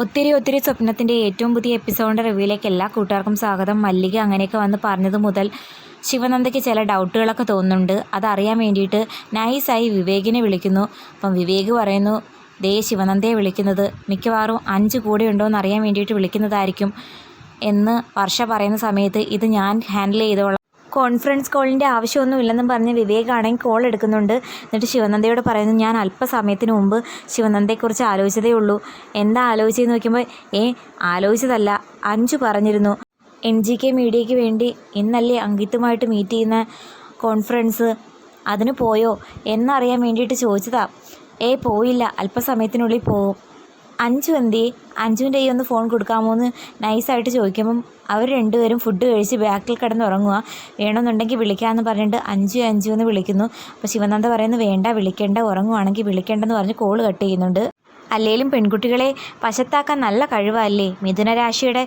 ഒത്തിരി ഒത്തിരി സ്വപ്നത്തിന്റെ ഏറ്റവും പുതിയ എപ്പിസോഡിന്റെ റിവ്യൂയിലേക്ക് എല്ലാ കൂട്ടുകാർക്കും സ്വാഗതം. മല്ലിക അങ്ങനെയൊക്കെ വന്ന് പറഞ്ഞത് മുതൽ ശിവനന്ദയ്ക്ക് ചില ഡൗട്ടുകളൊക്കെ തോന്നുന്നുണ്ട്. അതറിയാൻ വേണ്ടിയിട്ട് നൈസായി വിവേകിനെ വിളിക്കുന്നു. അപ്പം വിവേക് പറയുന്നു ദേ ശിവനന്ദയെ വിളിക്കുന്നത് മിക്കവാറും അഞ്ച് കൂടെ ഉണ്ടോ എന്ന് അറിയാൻ വേണ്ടിയിട്ട് വിളിക്കുന്നതായിരിക്കും എന്ന് വർഷ പറയുന്ന സമയത്ത് ഇത് ഞാൻ ഹാൻഡിൽ ചെയ്തോളാം. കോൺഫറൻസ് കോളിന്റെ ആവശ്യമൊന്നുമില്ലെന്നും പറഞ്ഞ് വിവേകാണെങ്കിൽ കോൾ എടുക്കുന്നുണ്ട്. എന്നിട്ട് ശിവനന്ദയോട് പറയുന്നു ഞാൻ അല്പസമയത്തിന് മുമ്പ് ശിവനന്ദയെക്കുറിച്ച് ആലോചിച്ചതേ ഉള്ളൂ. എന്താ ആലോചിച്ചതെന്ന് നോക്കുമ്പോൾ ഏ ആലോചിച്ചതല്ല. അഞ്ചു പറഞ്ഞിരുന്നു. എൻ ജി കെ മീഡിയയ്ക്ക് വേണ്ടി ഇന്നല്ലേ അങ്കിത്തുമായിട്ട് മീറ്റ് ചെയ്യുന്ന കോൺഫറൻസ് അതിന് പോയോ? എന്നറിയാൻ വേണ്ടിയിട്ട് ചോദിച്ചതാ. ഏ പോയില്ല. അല്പസമയത്തിനുള്ളിൽ പോവും. അഞ്ചു എന്തി അഞ്ചുവിന്റെ ഒന്ന് ഫോൺ കൊടുക്കാമോ എന്ന് നൈസായിട്ട് ചോദിക്കുമ്പം അവർ രണ്ടുപേരും ഫുഡ് കഴിച്ച് ബാക്കിൽ കിടന്ന് ഉറങ്ങുക വേണമെന്നുണ്ടെങ്കിൽ വിളിക്കാമെന്ന് പറഞ്ഞിട്ട് അഞ്ചു അഞ്ചു എന്ന് വിളിക്കുന്നു. അപ്പോൾ ശിവനന്ദ പറയുന്നു വേണ്ട വിളിക്കേണ്ട ഉറങ്ങുവാണെങ്കിൽ വിളിക്കേണ്ടെന്ന് പറഞ്ഞ് കോൾ കട്ട് ചെയ്യുന്നുണ്ട്. അല്ലെങ്കിലും പെൺകുട്ടികളെ പശത്താക്കാൻ നല്ല കഴിവല്ലേ? മിഥുനരാശിയുടെ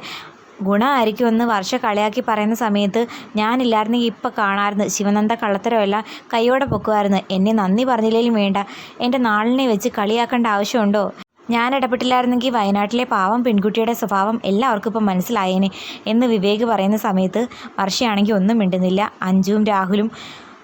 ഗുണമായിരിക്കുമെന്ന് വർഷ കളിയാക്കി പറയുന്ന സമയത്ത് ഞാനില്ലായിരുന്നെങ്കിൽ ഇപ്പം കാണാമായിരുന്നു. ശിവനന്ദ കള്ളത്തരമല്ല കൈയോടെ പൊക്കുമായിരുന്നു. എന്നെ നന്ദി പറഞ്ഞില്ലെങ്കിലും വേണ്ട. എന്റെ നാളിനെ വെച്ച് കളിയാക്കേണ്ട ആവശ്യമുണ്ടോ? ഞാൻ ഇടപെട്ടില്ലായിരുന്നെങ്കിൽ വയനാട്ടിലെ പാവം പെൺകുട്ടിയുടെ സ്വഭാവം എല്ലാവർക്കും ഇപ്പം മനസ്സിലായേനെ എന്ന് വിവേക് പറയുന്ന സമയത്ത് വർഷയാണെങ്കിൽ ഒന്നും മിണ്ടുന്നില്ല. അഞ്ജുവും രാഹുലും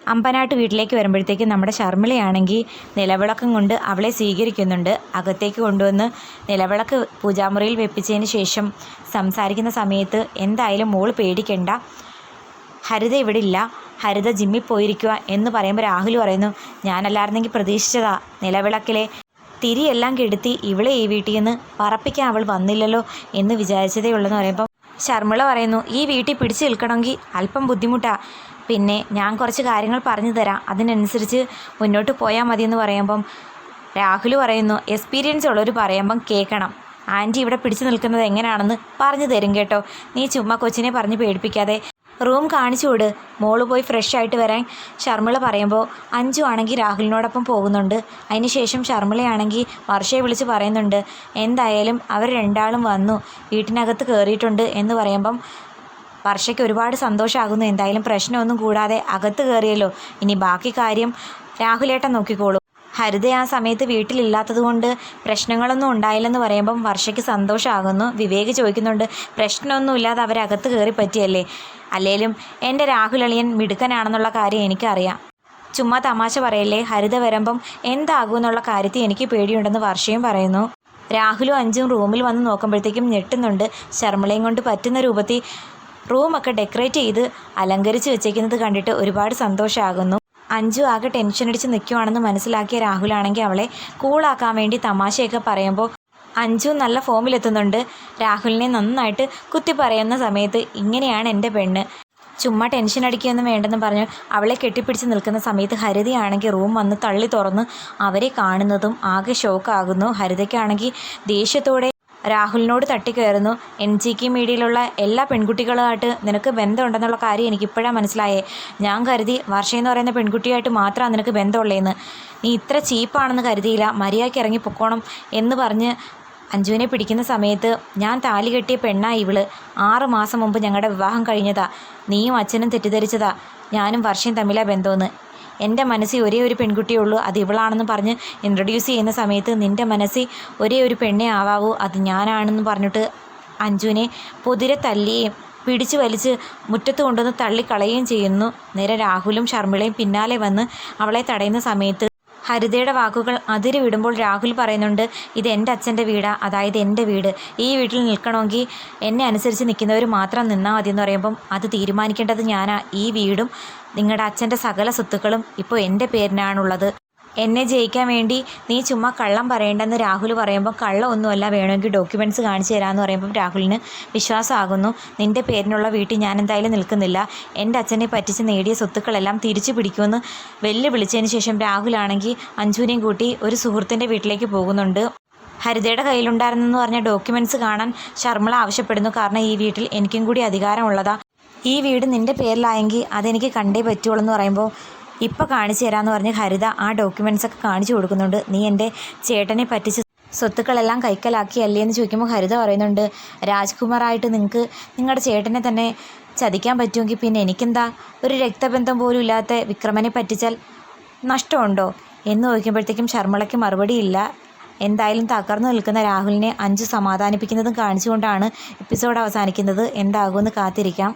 അമ്പനാട്ട് വീട്ടിലേക്ക് വരുമ്പോഴത്തേക്കും നമ്മുടെ ശർമ്മിളയാണെങ്കിൽ നിലവിളക്കം കൊണ്ട് അവളെ സ്വീകരിക്കുന്നുണ്ട്. അകത്തേക്ക് കൊണ്ടുവന്ന് നിലവിളക്ക് പൂജാമുറിയിൽ വെപ്പിച്ചതിന് ശേഷം സംസാരിക്കുന്ന സമയത്ത് എന്തായാലും മോൾ പേടിക്കണ്ട. ഹരിത ഇവിടെ ഇല്ല ഹരിത ജിമ്മിൽ പോയിരിക്കുക എന്ന് പറയുമ്പോൾ രാഹുൽ പറയുന്നു ഞാനല്ലായിരുന്നെങ്കിൽ പ്രതീക്ഷിച്ചതാ നിലവിളക്കിലെ തിരിയെല്ലാം കെടുത്തി ഇവളെ ഈ വീട്ടിൽ നിന്ന് പറപ്പിക്കാൻ അവൾ വന്നില്ലല്ലോ എന്ന് വിചാരിച്ചതേ ഉള്ളെന്ന് പറയുമ്പോൾ ശർമ്മിള പറയുന്നു ഈ വീട്ടിൽ പിടിച്ചു നിൽക്കണമെങ്കിൽ അല്പം ബുദ്ധിമുട്ടാണ് പിന്നെ ഞാൻ കുറച്ച് കാര്യങ്ങൾ പറഞ്ഞു തരാം. അതിനനുസരിച്ച് മുന്നോട്ട് പോയാൽ മതി എന്ന് പറയുമ്പം രാഹുൽ പറയുന്നു എക്സ്പീരിയൻസ് ഉള്ളവർ പറയുമ്പം കേൾക്കണം. ആന്റി ഇവിടെ പിടിച്ചു നിൽക്കുന്നത് എങ്ങനെയാണെന്ന് പറഞ്ഞു തരും കേട്ടോ. നീ ചുമ്മാ കൊച്ചിനെ പറഞ്ഞ് പേടിപ്പിക്കാതെ റൂം കാണിച്ചു വിട്. മോൾ പോയി ഫ്രഷ് ആയിട്ട് വരാൻ. ശർമ്മിള പറയുമ്പോൾ അഞ്ചു ആണെങ്കിൽ രാഹുലിനോടൊപ്പം പോകുന്നുണ്ട്. അതിനുശേഷം ശർമ്മിളയാണെങ്കിൽ വർഷയെ വിളിച്ച് പറയുന്നുണ്ട്. എന്തായാലും അവർ രണ്ടാളും വന്നു. വീട്ടിനകത്ത് കയറിയിട്ടുണ്ട് എന്ന് പറയുമ്പം വർഷയ്ക്ക് ഒരുപാട് സന്തോഷമാകുന്നു എന്തായാലും പ്രശ്നമൊന്നും കൂടാതെ അകത്ത് കയറിയല്ലോ ഇനി ബാക്കി കാര്യം രാഹുലേട്ടൻ നോക്കിക്കോളൂ. ഹരിത ആ സമയത്ത് വീട്ടിലില്ലാത്തത് കൊണ്ട് പ്രശ്നങ്ങളൊന്നും ഉണ്ടായില്ലെന്ന് പറയുമ്പം വർഷയ്ക്ക് സന്തോഷമാകുന്നു വിവേക് ചോദിക്കുന്നുണ്ട് പ്രശ്നമൊന്നും ഇല്ലാതെ അവരകത്ത് കയറി പറ്റിയല്ലേ? അല്ലേലും എന്റെ രാഹുൽ അളിയൻ മിടുക്കനാണെന്നുള്ള കാര്യം എനിക്കറിയാം. ചുമ്മാ തമാശ പറയല്ലേ? ഹരിത വരുമ്പം എന്താകും എന്നുള്ള കാര്യത്തിൽ എനിക്ക് പേടിയുണ്ടെന്ന് വർഷയും പറയുന്നു. രാഹുലും അഞ്ചും റൂമിൽ വന്ന് നോക്കുമ്പോഴത്തേക്കും ഞെട്ടുന്നുണ്ട്. ശർമ്മളയും കൊണ്ട് പറ്റുന്ന രൂപത്തിൽ റൂമൊക്കെ ഡെക്കറേറ്റ് ചെയ്ത് അലങ്കരിച്ച് വെച്ചേക്കുന്നത് കണ്ടിട്ട് ഒരുപാട് സന്തോഷമാകുന്നു അഞ്ചു ആകെ ടെൻഷൻ അടിച്ച് നിൽക്കുവാണെന്ന് മനസ്സിലാക്കിയ രാഹുലാണെങ്കിൽ അവളെ കൂളാക്കാൻ വേണ്ടി തമാശയൊക്കെ പറയുമ്പോൾ അഞ്ചു നല്ല ഫോമിലെത്തുന്നുണ്ട് രാഹുലിനെ നന്നായിട്ട് കുത്തി പറയുന്ന സമയത്ത് ഇങ്ങനെയാണ് എന്റെ പെണ്ണ്. ചുമ്മാ ടെൻഷൻ അടിക്കുകയൊന്നും വേണ്ടെന്ന് പറഞ്ഞു അവളെ കെട്ടിപ്പിടിച്ച് നിൽക്കുന്ന സമയത്ത് ഹരിതയാണെങ്കിൽ റൂം വന്ന് തള്ളി തുറന്ന് അവരെ കാണുന്നതും ആകെ ഷോക്കാകുന്നു ഹരിതയ്ക്കാണെങ്കിൽ ദേഷ്യത്തോടെ രാഹുലിനോട് തട്ടിക്കയറുന്നു. എൻ ജി കെ മീഡിയയിലുള്ള എല്ലാ പെൺകുട്ടികളുമായിട്ട് നിനക്ക് ബന്ധമുണ്ടെന്നുള്ള കാര്യം എനിക്കിപ്പോഴാണ് മനസ്സിലായേ. ഞാൻ കരുതി വർഷ എന്ന് പറയുന്ന പെൺകുട്ടിയായിട്ട് മാത്രമാണ് നിനക്ക് ബന്ധമുള്ളതെന്ന് നീ ഇത്ര ചീപ്പാണെന്ന് കരുതിയില്ല. മര്യാദയ്ക്ക് ഇറങ്ങി പൊക്കോണം എന്ന് പറഞ്ഞ് അഞ്ജുവിനെ പിടിക്കുന്ന സമയത്ത് ഞാൻ താലി കെട്ടിയ പെണ്ണായി ഇവൾ. ആറ് മാസം മുമ്പ് ഞങ്ങളുടെ വിവാഹം കഴിഞ്ഞതാ. നീയും അച്ഛനും തെറ്റിദ്ധരിച്ചതാ. ഞാനും വർഷയും തമ്മിലാ ബന്ധമെന്ന് എന്റെ മനസ്സിൽ ഒരേ ഒരു പെൺകുട്ടിയേ ഉള്ളൂ. അത് ഇവളാണെന്ന് പറഞ്ഞ് ഇൻട്രൊഡ്യൂസ് ചെയ്യുന്ന സമയത്ത് നിന്റെ മനസ്സിൽ ഒരേ ഒരു പെണ്ണേ ആവാവൂ. അത് ഞാനാണെന്ന് പറഞ്ഞിട്ട് അഞ്ജുവിനെ പൊതിരെ തല്ലുകയും പിടിച്ചു വലിച്ച് മുറ്റത്ത് കൊണ്ടുവന്ന് തള്ളിക്കളയുകയും ചെയ്യുന്നു. നേരെ രാഹുലും ശർമ്മിളയും പിന്നാലെ വന്ന് അവളെ തടയുന്ന സമയത്ത് ഹരിതയുടെ വാക്കുകൾ അതിര് വിടുമ്പോൾ രാഹുൽ പറയുന്നുണ്ട് ഇത് എന്റെ അച്ഛന്റെ വീടാണ് അതായത് എന്റെ വീട്. ഈ വീട്ടിൽ നിൽക്കണമെങ്കിൽ എന്നെ അനുസരിച്ച് നിൽക്കുന്നവർ മാത്രം നിന്നാൽ മതി എന്ന് പറയുമ്പം അത് തീരുമാനിക്കേണ്ടത് ഞാനാ. ഈ വീടും നിങ്ങളുടെ അച്ഛന്റെ സകല സ്വത്തുക്കളും ഇപ്പോൾ എന്റെ പേരിനാണുള്ളത്. എന്നെ ജയിക്കാൻ വേണ്ടി നീ ചുമ്മാ കള്ളം പറയേണ്ടെന്ന് രാഹുൽ പറയുമ്പോൾ കള്ളമൊന്നുമല്ല വേണമെങ്കിൽ ഡോക്യുമെന്റ്സ് കാണിച്ചു തരാമെന്ന് പറയുമ്പം രാഹുലിന് വിശ്വാസമാകുന്നു. നിന്റെ പേരിനുള്ള വീട്ടിൽ ഞാൻ എന്തായാലും നിൽക്കുന്നില്ല. എന്റെ അച്ഛനെ പറ്റിച്ച് നേടിയ സ്വത്തുക്കളെല്ലാം തിരിച്ചു പിടിക്കുമെന്ന് വെല്ലുവിളിച്ചതിന് ശേഷം രാഹുലാണെങ്കിൽ അഞ്ജുവിനെയും കൂട്ടി ഒരു സുഹൃത്തിന്റെ വീട്ടിലേക്ക് പോകുന്നുണ്ട്. ഹരിതയുടെ കയ്യിലുണ്ടായിരുന്നെന്ന് പറഞ്ഞ ഡോക്യുമെന്റ്സ് കാണാൻ ശർമ്മള ആവശ്യപ്പെടുന്നു. കാരണം ഈ വീട്ടിൽ എനിക്കും കൂടി അധികാരമുള്ളതാ. ഈ വീട് നിന്റെ പേരിലായെങ്കിൽ അതെനിക്ക് കണ്ടേ പറ്റുള്ളൂ എന്ന് പറയുമ്പോൾ ഇപ്പോൾ കാണിച്ചു തരാമെന്ന് പറഞ്ഞ് ഹരിത ആ ഡോക്യുമെന്റ്സ് ഒക്കെ കാണിച്ചു കൊടുക്കുന്നുണ്ട്. നീ എന്റെ ചേട്ടനെ പറ്റിച്ച് സ്വത്തുക്കളെല്ലാം കൈക്കലാക്കി അല്ലേ എന്ന് ചോദിക്കുമ്പോൾ ഹരിത പറയുന്നുണ്ട് രാജ്കുമാറായിട്ട് നിങ്ങൾക്ക് നിങ്ങളുടെ ചേട്ടനെ തന്നെ ചതിക്കാൻ പറ്റുമെങ്കിൽ പിന്നെ എനിക്കെന്താ? ഒരു രക്തബന്ധം പോലും ഇല്ലാത്ത വിക്രമനെ പറ്റിച്ചാൽ നഷ്ടമുണ്ടോ? എന്ന് ചോദിക്കുമ്പോഴത്തേക്കും ശർമ്മളയ്ക്ക് മറുപടിയില്ല എന്തായാലും തകർന്നു നിൽക്കുന്ന രാഹുലിനെ അഞ്ചു സമാധാനിപ്പിക്കുന്നതും കാണിച്ചുകൊണ്ടാണ് എപ്പിസോഡ് അവസാനിക്കുന്നത്. എന്താകുമെന്ന് കാത്തിരിക്കാം.